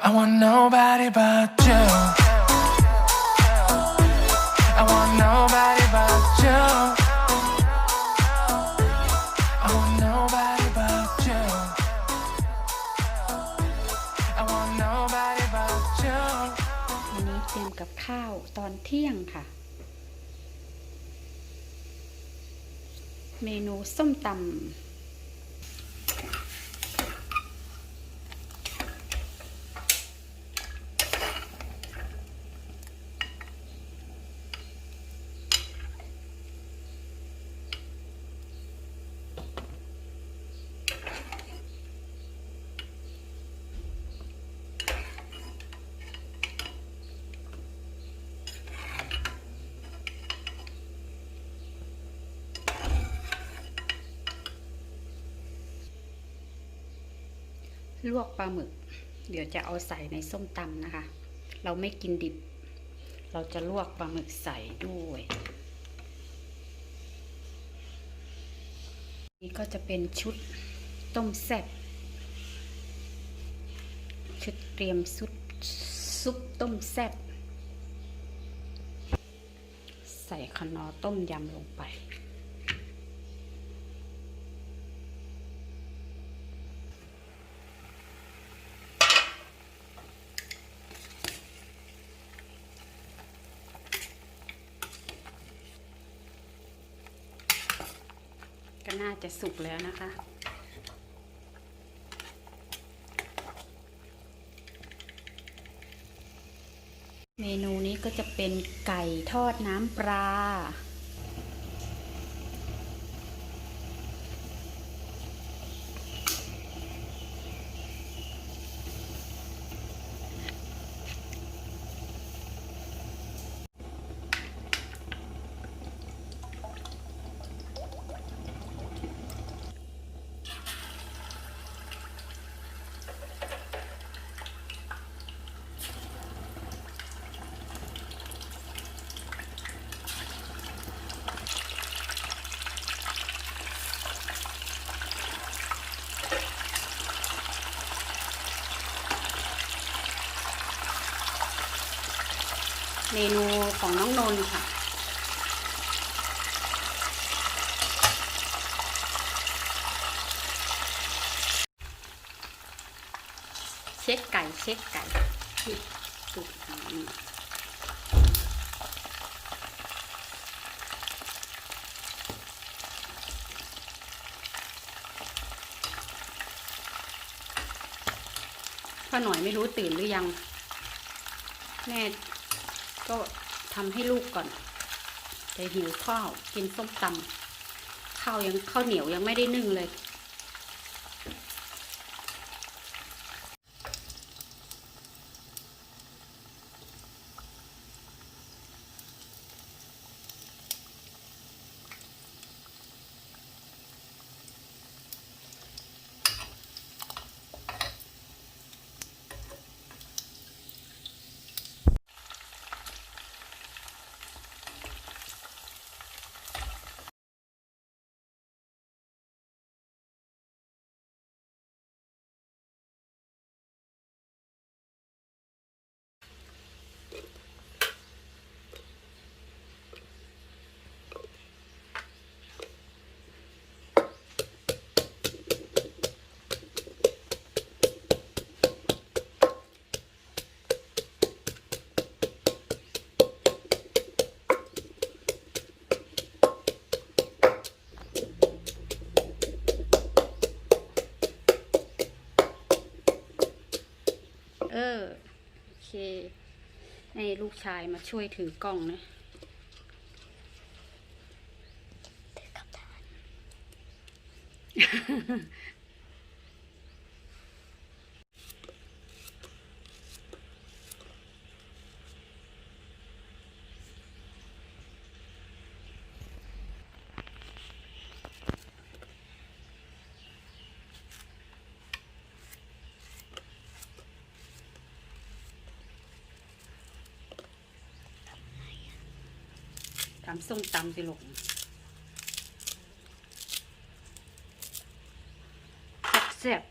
I want nobody but you. I want nobody but you. I want nobody but you. I want nobody but you. วันนี้เตรียมกับข้าวตอนเที่ยงค่ะ เมนูส้มตำ ลวกปลาหมึก เดี๋ยวจะเอาใส่ในส้มตำนะคะ เราไม่กินดิบ เราจะลวกปลาหมึกใส่ด้วย นี่ก็จะเป็นชุดต้มแซ่บชุดเตรียมซุปซุปต้มแซ่บใส่ขนอต้มยำลงไป น่าจะสุกแล้วนะคะ เมนูนี้ก็จะเป็นไก่ทอดน้ำปลา เมนูของน้องนนท์ค่ะเช็คไก่เช็คไก่นี่สุกนี่พ่อหน่อยไม่รู้ตื่นหรือยัง แม่ ก็ทำให้ลูกก่อนแต่หิวข้าวกินส้มตำข้าวยังข้าวเหนียวยังไม่ได้นึ่งเลย เออ โอเค ให้ลูกชายมาช่วยถือกล้องนะ ทำส้มตำสิลูกแซ่บ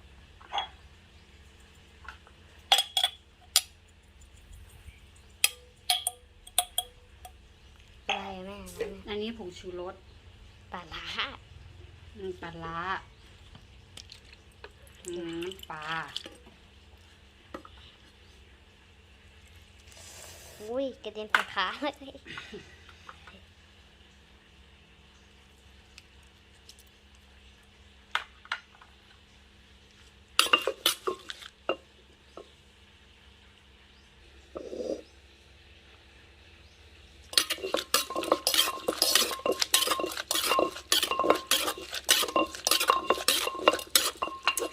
อะไรแม่อันนี้ผงชูรสปลาละปลาละน้ำปลาอุ้ยกระเด็นไปขาเลย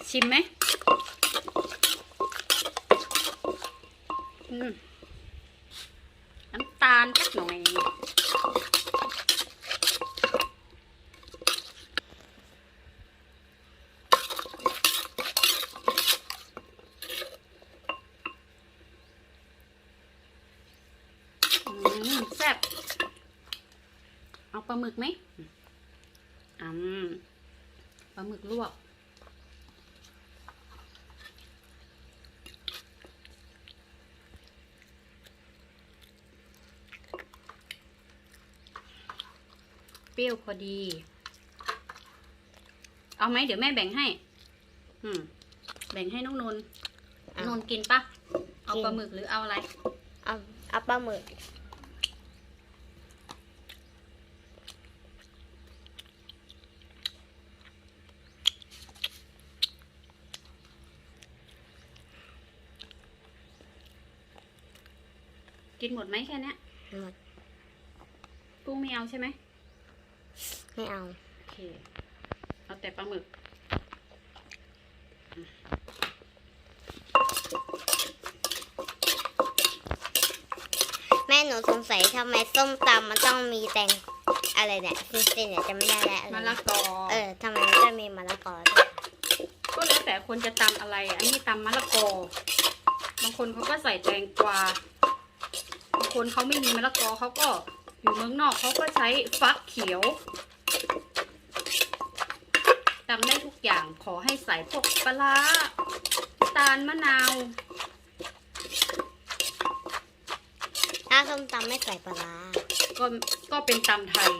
ชิมไหมน้ำตาลสักหน่อย แซ่บ เอาปลาหมึกไหมอืมปลาหมึกลวก ปรี้ยวพอดี เอาไหมเดี๋ยวแม่แบ่งให้ อืม แบ่งให้น้องนนท์น้องนนท์กินปะเอาปลาหมึกหรือเอาอะไร เอาเอาปลาหมึกกินหมดไหมแค่เนี้ยหมด กุ้งไม่เอาใช่ไหม ไม่เอา โอเค เอาแต่ปลาหมึก แม่หนูสงสัยทำไมส้มตำมันต้องมีแตงอะไรเนี่ยซินซินเนี่ยจะไม่ได้แล้วอะไรมะละกอ เออทำไมมันจะมีมะละกอด้วยก็แล้วแต่คนจะตำอะไร อันนี้ตำมะละกอ บางคนเขาก็ใส่แตงกวา บางคนเขาไม่มีมะละกอเขาก็อยู่เมืองนอกเขาก็ใช้ฟักเขียว ตำได้ทุกอย่างขอให้ใส่พวกปลาร้าตาลมะนาวถ้าส้มตำไม่ใส่ปลาร้าก็ก็เป็นตำไทย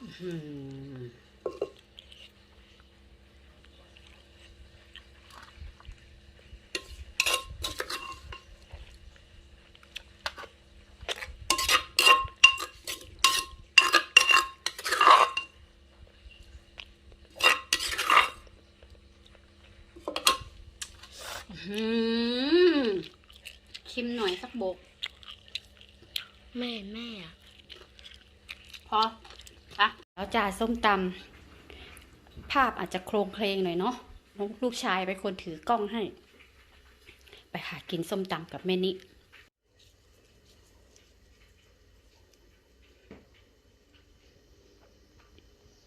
อื้อหือหืม ชิมหน่อยสักโบก แม่แม่อะพออะแล้วจ่าส้มตำภาพอาจจะโครงเคลงหน่อยเนาะลูกชายเป็นคนถือกล้องให้ ไปหากินส้มตำกับแม่นิ